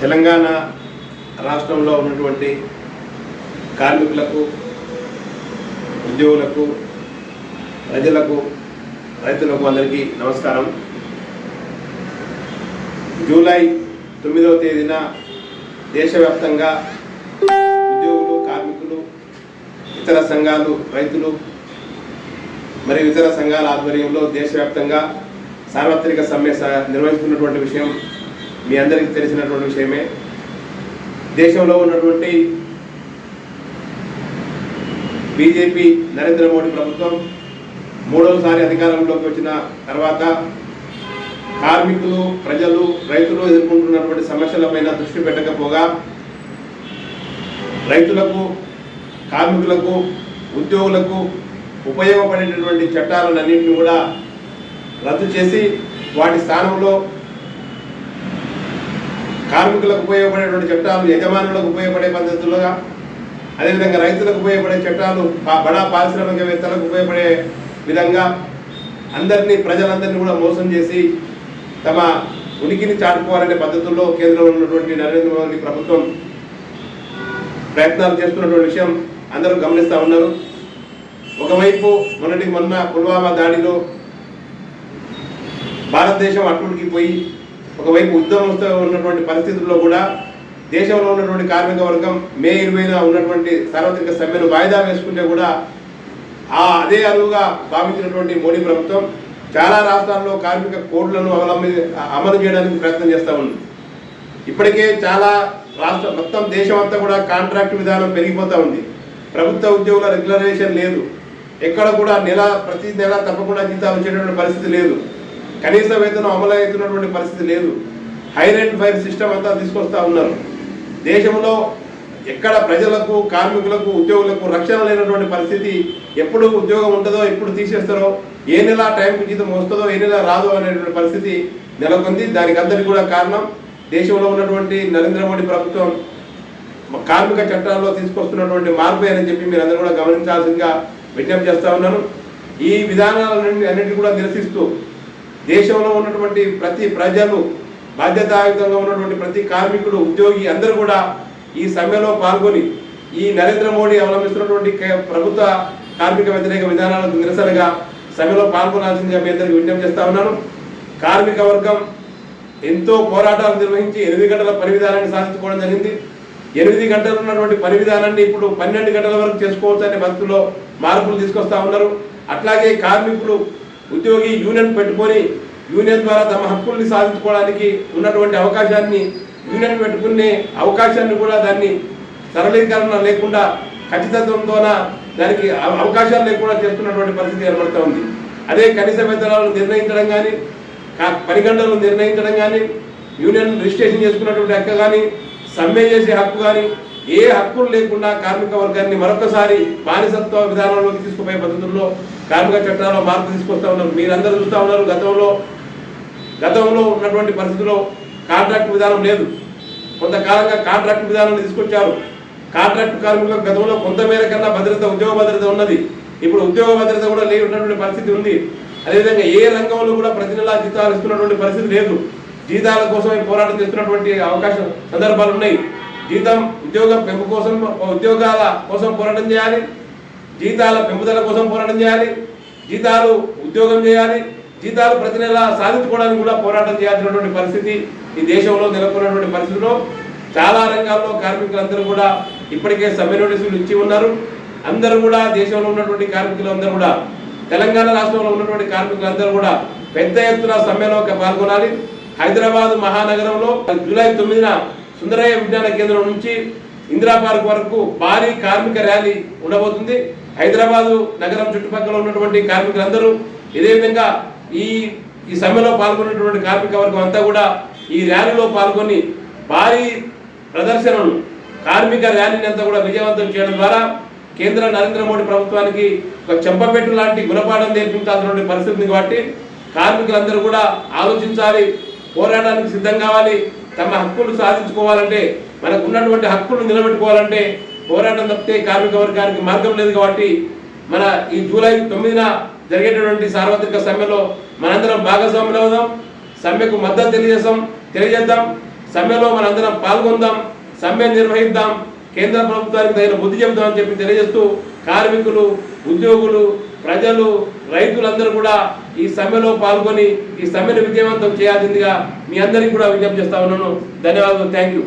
తెలంగాణ రాష్ట్రంలో ఉన్నటువంటి కార్మికులకు ఉద్యోగులకు ప్రజలకు రైతులకు అందరికీ నమస్కారం. జూలై తొమ్మిదవ తేదీన దేశవ్యాప్తంగా ఉద్యోగులు కార్మికులు ఇతర సంఘాలు రైతులు మరియు ఇతర సంఘాల ఆధ్వర్యంలో దేశవ్యాప్తంగా సార్వత్రిక సమ్మె నిర్వహిస్తున్నటువంటి విషయం మీ అందరికీ తెలిసినటువంటి విషయమే. దేశంలో ఉన్నటువంటి బీజేపీ నరేంద్ర మోడీ ప్రభుత్వం మూడవసారి అధికారంలోకి వచ్చిన తర్వాత కార్మికులు ప్రజలు రైతులు ఎదుర్కొంటున్నటువంటి సమస్యలపైన దృష్టి పెట్టకపోగా రైతులకు కార్మికులకు ఉద్యోగులకు ఉపయోగపడేటటువంటి చట్టాలన్నింటినీ కూడా రద్దు చేసి వాటి స్థానంలో కార్మికులకు ఉపయోగపడేటువంటి చట్టాలు యజమానులకు ఉపయోగపడే పద్ధతులుగా అదేవిధంగా రైతులకు ఉపయోగపడే చట్టాలు బడా పారిశ్రామికవేత్తలకు ఉపయోగపడే విధంగా అందరినీ ప్రజలందరినీ కూడా మోసం చేసి తమ ఉనికిని చాటుకోవాలనే పద్ధతుల్లో కేంద్రంలో ఉన్నటువంటి నరేంద్ర మోదీ ప్రభుత్వం ప్రయత్నాలు చేస్తున్నటువంటి విషయం అందరూ గమనిస్తూ ఉన్నారు. ఒకవైపు మొన్నటికి మొన్న పుల్వామా దాడిలో భారతదేశం అటుడికి పోయి ఒకవైపు ఉద్యమంతో ఉన్నటువంటి పరిస్థితుల్లో కూడా దేశంలో ఉన్నటువంటి కార్మిక వర్గం మే ఇరవైన ఉన్నటువంటి సార్వత్రిక సమ్మెను వాయిదా వేసుకుంటే కూడా ఆ అదే అరువుగా భావించినటువంటి మోడీ ప్రభుత్వం చాలా రాష్ట్రాల్లో కార్మిక కోడ్లను అవలంబి అమలు చేయడానికి ప్రయత్నం చేస్తూ ఉంది. ఇప్పటికే చాలా రాష్ట్ర మొత్తం దేశం అంతా కూడా కాంట్రాక్ట్ విధానం పెరిగిపోతూ ఉంది. ప్రభుత్వ ఉద్యోగుల రెగ్యులరేషన్ లేదు. ఎక్కడ కూడా నెల ప్రతి నెల తప్పకుండా జీతాలు వచ్చేటటువంటి పరిస్థితి లేదు. కనీస వేతనం అమలు అవుతున్నటువంటి పరిస్థితి లేదు. హైర్ అండ్ ఫైర్ సిస్టమ్ అంతా తీసుకొస్తా ఉన్నారు. దేశంలో ఎక్కడ ప్రజలకు కార్మికులకు ఉద్యోగులకు రక్షణ లేనటువంటి పరిస్థితి ఎప్పుడు ఉద్యోగం ఉంటుందో ఎప్పుడు తీసేస్తారో ఏ నెల టైంకి జీతం వస్తుందో ఏ నెల రాదో అనేటువంటి పరిస్థితి నెలకొంది. దానికి అందరికీ కూడా కారణం దేశంలో ఉన్నటువంటి నరేంద్ర మోడీ ప్రభుత్వం కార్మిక చట్టాల్లో తీసుకొస్తున్నటువంటి మార్పు అని చెప్పి మీరు అందరూ కూడా గమనించాల్సిందిగా విజ్ఞప్తి చేస్తా ఉన్నాను. ఈ విధానాలన్నింటి అన్నింటినీ కూడా నిరసిస్తూ దేశంలో ఉన్నటువంటి ప్రతి ప్రజలు బాధ్యతాయుతంగా ఉన్నటువంటి ప్రతి కార్మికుడు ఉద్యోగి అందరూ కూడా ఈ సమ్మెలో పాల్గొని ఈ నరేంద్ర మోడీ అవలంబిస్తున్నటువంటి ప్రభుత్వ కార్మిక వ్యతిరేక విధానాలకు నిరసనగా సమ్మెలో పాల్గొనాల్సిందిగా మీ అందరికి విజ్ఞప్తి చేస్తా ఉన్నాను. కార్మిక వర్గం ఎంతో పోరాటాలు నిర్వహించి ఎనిమిది గంటల పని విధానాన్ని సాధించుకోవడం జరిగింది. ఎనిమిది గంటలు ఉన్నటువంటి పని విధానాన్ని ఇప్పుడు పన్నెండు గంటల వరకు చేసుకోవచ్చు అనే మార్పులు తీసుకొస్తా ఉన్నారు. అట్లాగే కార్మికులు ఉద్యోగి యూనియన్ పెట్టుకొని యూనియన్ ద్వారా తమ హక్కుల్ని సాధించుకోవడానికి ఉన్నటువంటి అవకాశాన్ని యూనియన్ పెట్టుకునే అవకాశాన్ని కూడా దాన్ని సరళీకరణ లేకుండా ఖచ్చితత్వంతోన దానికి అవకాశాలు లేకుండా చేస్తున్నటువంటి పరిస్థితి ఏర్పడుతూ ఉంది. అదే కనీస వేతనాలను నిర్ణయించడం కానీ కా- పని గంటలను నిర్ణయించడం కానీ యూనియన్ రిజిస్ట్రేషన్ చేసుకున్నటువంటి హక్కు కానీ సమ్మె చేసే హక్కు కానీ ఏ హక్కులు లేకుండా కార్మిక వర్గాన్ని మరొకసారి బానిసత్వ విధానంలోకి తీసుకుపోయే పద్ధతుల్లో కార్మిక చట్టాల్లో మార్పు తీసుకొస్తా ఉన్నారు. మీరందరూ చూస్తూ ఉన్నారు గతంలో గతంలో ఉన్నటువంటి పరిస్థితుల్లో కాంట్రాక్ట్ విధానం లేదు. కొంతకాలంగా కాంట్రాక్ట్ విధానం తీసుకొచ్చారు. కాంట్రాక్ట్ కార్మికులకు గతంలో కొంతమేర కన్నా భద్రత ఉద్యోగ భద్రత ఉన్నది. ఇప్పుడు ఉద్యోగ భద్రత కూడా లేనటువంటి పరిస్థితి ఉంది. అదేవిధంగా ఏ రంగంలో కూడా ప్రతి నెలా జీతాలు ఇస్తున్నటువంటి పరిస్థితి లేదు. జీతాల కోసమే పోరాటం చేస్తున్నటువంటి అవకాశం సందర్భాలు ఉన్నాయి. జీతం ఉద్యోగం పెంపు కోసం ఉద్యోగాల కోసం పోరాటం చేయాలి. జీతాల పెంపుదల కోసం పోరాటం చేయాలి. జీతాలు ఉద్యోగం చేయాలి. జీతాలు ప్రతి నెల సాధించుకోవడానికి కూడా పోరాటం చేయాల్సినటువంటి పరిస్థితి ఈ దేశంలో నెలకొన్నటువంటి పరిస్థితిలో. చాలా రంగాల్లో కార్మికులందరూ కూడా ఇప్పటికే సమ్మె నోటీసులు ఇచ్చి ఉన్నారు. అందరూ కూడా దేశంలో ఉన్నటువంటి కార్మికులందరూ కూడా తెలంగాణ రాష్ట్రంలో ఉన్నటువంటి కార్మికులందరూ కూడా పెద్ద ఎత్తున సమ్మెలో పాల్గొనాలి. హైదరాబాద్ మహానగరంలో జూలై తొమ్మిదిన సుందరయ్య విజ్ఞాన కేంద్రం నుంచి ఇందిరా పార్క్ వరకు భారీ కార్మిక ర్యాలీ ఉండబోతుంది. హైదరాబాదు నగరం చుట్టుపక్కల ఉన్నటువంటి కార్మికులందరూ ఇదే విధంగా ఈ ఈ సమ్మెలో పాల్గొన్నటువంటి కార్మిక వర్గం అంతా కూడా ఈ ర్యాలీలో పాల్గొని భారీ ప్రదర్శనను కార్మిక ర్యాలీని అంతా కూడా విజయవంతం చేయడం ద్వారా కేంద్ర నరేంద్ర మోడీ ప్రభుత్వానికి ఒక చెంపపెట్టు లాంటి గుణపాఠం నేర్పించాల్సినటువంటి పరిస్థితి ఉంది కాబట్టి కార్మికులందరూ కూడా ఆలోచించాలి పోరాటానికి సిద్ధం కావాలి తమ హక్కులు సాధించుకోవాలంటే మనకు ఉన్నటువంటి హక్కులు నిలబెట్టుకోవాలంటే పోరాటం తప్పితే కార్మిక వర్గానికి మార్గం లేదు కాబట్టి మన ఈ జూలై తొమ్మిదిన జరిగేటటువంటి సార్వత్రిక సమ్మెలో మనందరం భాగస్వాములు అవుదాం సమ్మెకు మద్దతు తెలియజేస్తాం తెలియజేద్దాం సమ్మెలో మనందరం పాల్గొందాం సమ్మె నిర్వహిద్దాం కేంద్ర ప్రభుత్వానికి తగిన బుద్ధి చెబుదామని చెప్పి తెలియజేస్తూ కార్మికులు ఉద్యోగులు ప్రజలు రైతులందరూ కూడా ఈ సమ్మెలో పాల్గొని ఈ సమ్మెను విజయవంతం చేయాల్సిందిగా మీ అందరికీ కూడా విజ్ఞప్తి చేస్తా ఉన్నాను. ధన్యవాదాలు. Thank you